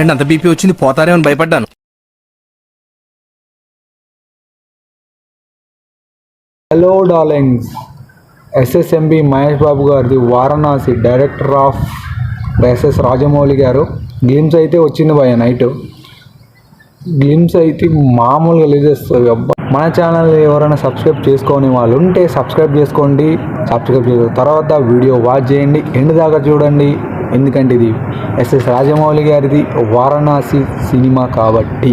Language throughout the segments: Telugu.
ఏంటంటే అంత బీపీ వచ్చింది పోతారేమని భయపడ్డాను. Hello darlings SSMB Mahesh Babu గారిది Varanasi director of SS Rajamouli garu. Glimpse అయితే వచ్చింది భయ నైట్ గ్లిమ్స్ అయితే మామూలుగా లేజేస్తుంది అబ్బా మన ఛానల్ ఎవరైనా సబ్స్క్రైబ్ చేసుకోని వాళ్ళు ఉంటే సబ్స్క్రైబ్ చేసుకోండి. సబ్స్క్రైబ్ చేసిన తర్వాత వీడియో వాచ్ చేయండి. ఎండ్ దాకా చూడండి. ఎందుకంటే ఇది ఎస్ఎస్ రాజమౌళి గారిది వారణాసి సినిమా కాబట్టి.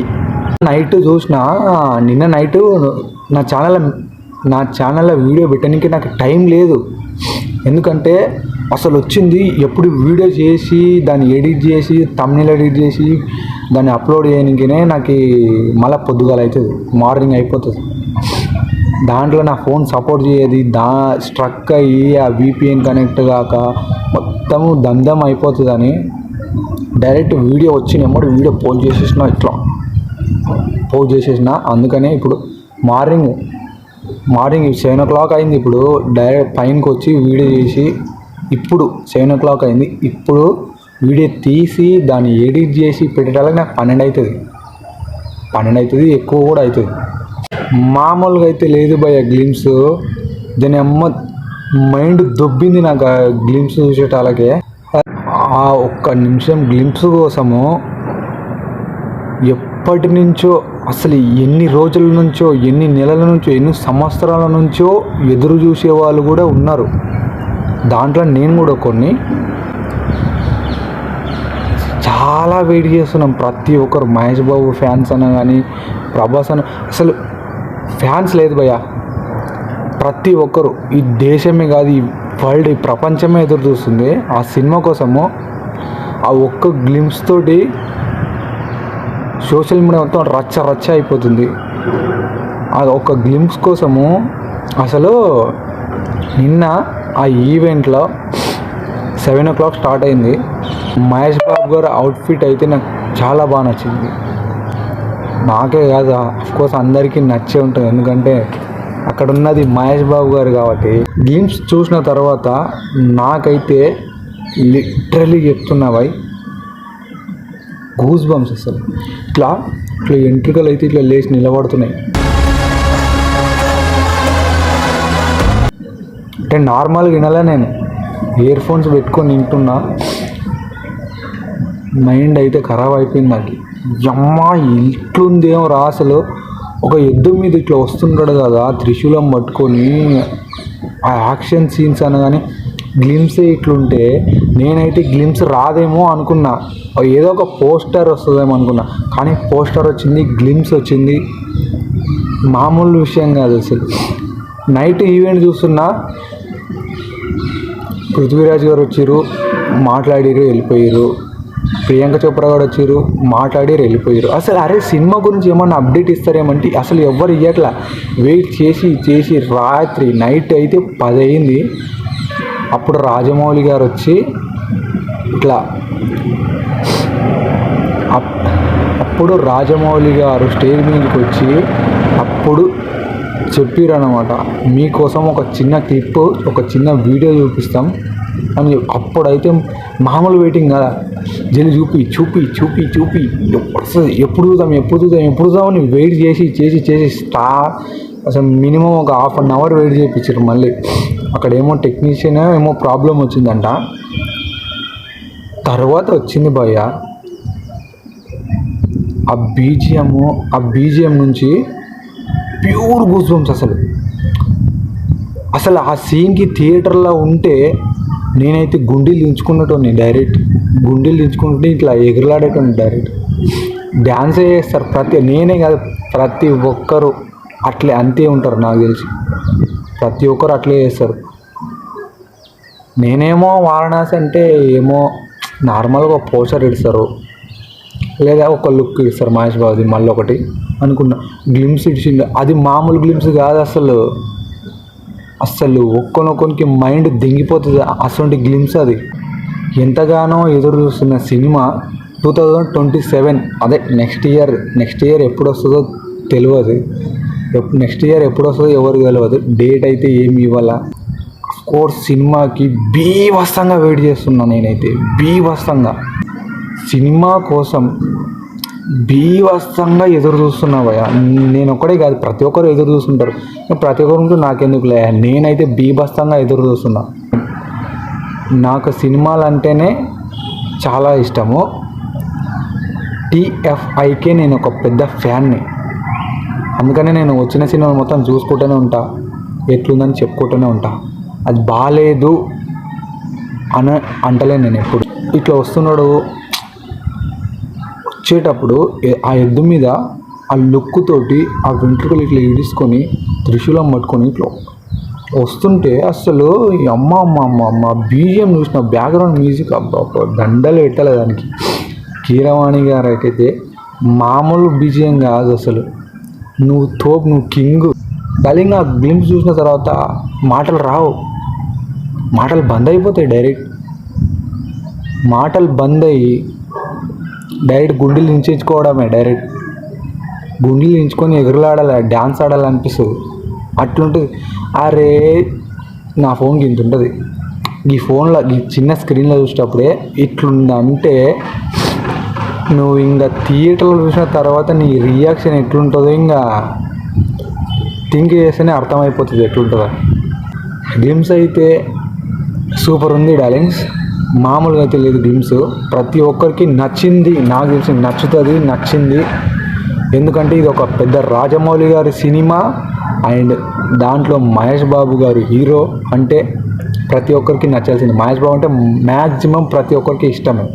నైట్ చూసిన నిన్న నైట్ నా ఛానల్ నా ఛానల్లో వీడియో పెట్టడానికి నాకు టైం లేదు. ఎందుకంటే అసలు వచ్చింది ఎప్పుడు వీడియో చేసి దాన్ని ఎడిట్ చేసి తమిళ ఎడిట్ చేసి దాన్ని అప్లోడ్ చేయడానికినే నాకు మళ్ళీ పొద్దుగాల అవుతుంది మార్నింగ్ అయిపోతుంది. దాంట్లో నా ఫోన్ సపోర్ట్ చేయదు దా స్ట్రక్ అయ్యి ఆ విపిఎన్ కనెక్ట్ కాక మొత్తము దందం అయిపోతుందని డైరెక్ట్ వీడియో వచ్చినప్పుడు వీడియో పోస్ట్ చేసేసిన ఇట్లా. పోస్ట్ చేసేసిన. అందుకనే ఇప్పుడు morning morning seven o'clock అయింది ఇప్పుడు. డైరెక్ట్ పైనకి వచ్చి వీడియో చేసి ఇప్పుడు సెవెన్ ఓ క్లాక్ అయింది. ఇప్పుడు వీడియో తీసి దాన్ని ఎడిట్ చేసి పెట్టడానికి నాకు పన్నెండు అవుతుంది పన్నెండు అవుతుంది ఎక్కువ కూడా అవుతుంది మామూలుగా అయితే లేదు భయ గ్లిమ్స్ దాని అమ్మ మైండ్ దొబ్బింది నాకు ఆ గ్లిమ్స్ చూసేటాలకే ఆ ఒక్క నిమిషం గ్లిమ్స్ కోసము ఎప్పటి నుంచో అసలు ఎన్ని రోజుల నుంచో ఎన్ని నెలల నుంచో ఎన్ని సంవత్సరాల నుంచో ఎదురు చూసే వాళ్ళు కూడా ఉన్నారు. దాంట్లో నేను కూడా కొన్ని. చాలా వెయిట్ చేస్తున్నాం. ప్రతి ఒక్కరు మహేష్ బాబు ఫ్యాన్స్ అన్న కానీ ప్రభాస్ అన్న అసలు ఫ్యాన్స్ లేదు భయ్యా. ప్రతి ఒక్కరు ఈ దేశమే కాదు ఈ వరల్డ్ ఈ ప్రపంచమే ఎదురు చూస్తుంది. ఆ సినిమా కోసము ఆ ఒక్క గ్లిమ్స్ తోటి సోషల్ మీడియా మొత్తం రచ్చ రచ్చ అయిపోతుంది. ఆ ఒక్క గ్లిమ్స్ కోసము అసలు నిన్న ఆ ఈవెంట్లో సెవెన్ ఓ క్లాక్ స్టార్ట్ అయింది. మహేష్ బాబు గారు అవుట్ఫిట్ అయితే నాకు చాలా బాగా నచ్చింది. నాకే కాదు కోర్స్ అందరికీ నచ్చే ఉంటుంది. ఎందుకంటే అక్కడ ఉన్నది మహేష్ బాబు గారు కాబట్టి గేమ్స్ చూసిన తర్వాత నాకైతే లిటరలీ చెప్తున్నా భయ్ గూస్ బంప్స్ అసలు. ఇట్లా ఇట్లా ఎంట్రుకలు అయితే ఇట్లా లేచి నిలబడుతున్నాయి. అంటే నార్మల్గా వినలే నేను? ఇయర్ ఫోన్స్ పెట్టుకొని వింటున్నా. మైండ్ అయితే ఖరాబ్ అయిపోయింది నాకు. అమ్మా ఇట్లుందేమో రా అసలు? ఒక ఎద్దు మీద ఇట్లా వస్తుంటాడు కదా త్రిశూలం పట్టుకొని ఆ యాక్షన్ సీన్స్ అనగానే గ్లిమ్సే ఇట్లుంటే నేనైతే గ్లిమ్స్ రాదేమో అనుకున్నా. ఏదో ఒక పోస్టర్ వస్తుందేమో అనుకున్నా. కానీ పోస్టర్ వచ్చింది గ్లిమ్స్ వచ్చింది. మామూలు విషయం కాదు అసలు. నైట్ ఈవెంట్ చూస్తున్నా పృథ్వీరాజ్ గారు వచ్చిర్రు మాట్లాడిరు వెళ్ళిపోయారు ప్రియాంక చోప్రా గారు వచ్చారు మాట్లాడి వెళ్ళిపోయారు. అసలు అరే సినిమా గురించి ఏమన్నా అప్డేట్ ఇస్తారేమంటే అసలు ఎవ్వరు ఇవ్వట్లా వెయిట్ చేసి చేసి రాత్రి నైట్ అయితే పది అయింది అప్పుడు రాజమౌళి గారు వచ్చి ఇట్లా అప్- అప్పుడు రాజమౌళి గారు స్టేజ్ మీదకి వచ్చి అప్పుడు చెప్పారనమాట మీకోసం ఒక చిన్న క్లిప్ ఒక చిన్న వీడియో చూపిస్తాం. అని చెప్పి అప్పుడైతే మామూలు వెయిటింగ్ కదా జల్లి చూపి చూపి చూపి చూపి ఎప్పుడు వస్తుంది ఎప్పుడు చూద్దాం ఎప్పుడు చూద్దాం ఎప్పుడు చూద్దామని వెయిట్ చేసి చేసి చేసి స్టా అసలు మినిమం ఒక హాఫ్ అన్ అవర్ వెయిట్ చేయించారు మళ్ళీ. అక్కడ ఏమో టెక్నీషియన్ ఏమో ప్రాబ్లం వచ్చిందంట. తర్వాత వచ్చింది భయ్య. ఆ బీజిఎం ఆ బీజిఎం నుంచి ప్యూర్ గూస్ బంప్స్ అసలు. అసలు ఆ సీన్కి థియేటర్లో ఉంటే నేనైతే గుండీలు దించుకున్నట్టు డైరెక్ట్ గుండీలు దించుకుంటే ఇట్లా ఎగురులాడేటోని డైరెక్ట్ డ్యాన్స్ చేస్తారు ప్రతి నేనే కాదు ప్రతి ఒక్కరు అట్లే అంతే ఉంటారు నాకు తెలిసి. ప్రతి ఒక్కరు అట్లే చేస్తారు. నేనేమో వారణాసి అంటే ఏమో నార్మల్గా పోస్టర్ ఇస్తారు లేదా ఒక లుక్ ఇస్తారు మహేష్ బాబుది మళ్ళీ ఒకటి అనుకున్నా. గ్లిమ్స్ ఇచ్చింది అది మామూలు గ్లిమ్స్ కాదు అసలు. అస్సలు ఒక్కొనొక్కనికి మైండ్ దింగిపోతుంది. అసలు గ్లిమ్స్ అది. ఎంతగానో ఎదురు చూస్తున్న cinema two thousand twenty seven. అదే నెక్స్ట్ ఇయర్ నెక్స్ట్ ఇయర్ ఎప్పుడు వస్తుందో తెలియదు ఎప్పుడు నెక్స్ట్ ఇయర్ ఎప్పుడు వస్తుందో ఎవరికి తెలియదు డేట్ అయితే ఏమి ఇవ్వాల. కోర్స్ సినిమాకి బీభత్సంగా వెయిట్ చేస్తున్నా నేనైతే. బీభత్సంగా. సినిమా కోసం బీవస్తంగా ఎదురు చూస్తున్నా భయ నేను ఒక్కడే కాదు ప్రతి ఒక్కరు ఎదురు చూస్తుంటారు. ప్రతి ఒక్కరు నాకెందుకులే నేనైతే బీభస్తంగా ఎదురు చూస్తున్నా. నాకు సినిమాలు అంటేనే చాలా ఇష్టము. టీఎఫ్ఐకే నేను ఒక పెద్ద ఫ్యాన్ని. అందుకనే నేను వచ్చిన సినిమా మొత్తం చూసుకుంటూనే ఉంటా. ఎట్లుందని చెప్పుకుంటూనే ఉంటా. అది బాగాలేదు అన అంటలేను నేను ఎప్పుడు. ఇట్లా వస్తున్నాడు వచ్చేటప్పుడు ఆ ఎద్దు మీద ఆ లుక్కుతోటి ఆ వెంట్రుకలు ఇట్లా ఈడుచుకొని త్రిశూలం పట్టుకొని ఇట్లా వస్తుంటే అసలు అమ్మ అమ్మ అమ్మ అమ్మ బీజిఎం చూసిన బ్యాక్గ్రౌండ్ మ్యూజిక్ అబ్బా దండలు పెట్టాలి దానికి. కీరవాణి గారికైతే మామూలు బీజిఎం కాదు అసలు. నువ్వు తోపు నువ్వు కింగ్. డలింగ్ ఆ గ్లింప్స్ చూసిన తర్వాత మాటలు రావు. మాటలు బంద్ అయిపోతాయి డైరెక్ట్. మాటలు బంద్ అయ్యి డైరెక్ట్ గుండెలు నించుకోవడమే డైరెక్ట్ గుండెలు దించుకొని ఎగురులాడాలి డ్యాన్స్ ఆడాలనిపిస్తుంది. అట్లుంటుంది. అరే నా ఫోన్ ఇంత ఉంటుంది ఈ ఫోన్లో ఈ చిన్న స్క్రీన్లో చూసేటప్పుడే ఇట్లుందంటే నువ్వు ఇంకా థియేటర్లో చూసిన తర్వాత నీ రియాక్షన్ ఎట్లుంటుందో ఇంకా థింక్ చేస్తేనే అర్థమైపోతుంది ఎట్లుంటుందో. గేమ్స్ అయితే సూపర్ ఉంది డార్లింగ్స్. మామూలుగా అయితే లేదు గేమ్స్ ప్రతి ఒక్కరికి నచ్చింది నాకు తెలిసి నచ్చుతుంది నచ్చింది. ఎందుకంటే ఇది ఒక పెద్ద రాజమౌళి గారి సినిమా అండ్ దాంట్లో మహేష్ బాబు గారు హీరో అంటే ప్రతి ఒక్కరికి నచ్చాల్సింది. మహేష్ బాబు అంటే మ్యాక్సిమం ప్రతి ఒక్కరికి ఇష్టమే.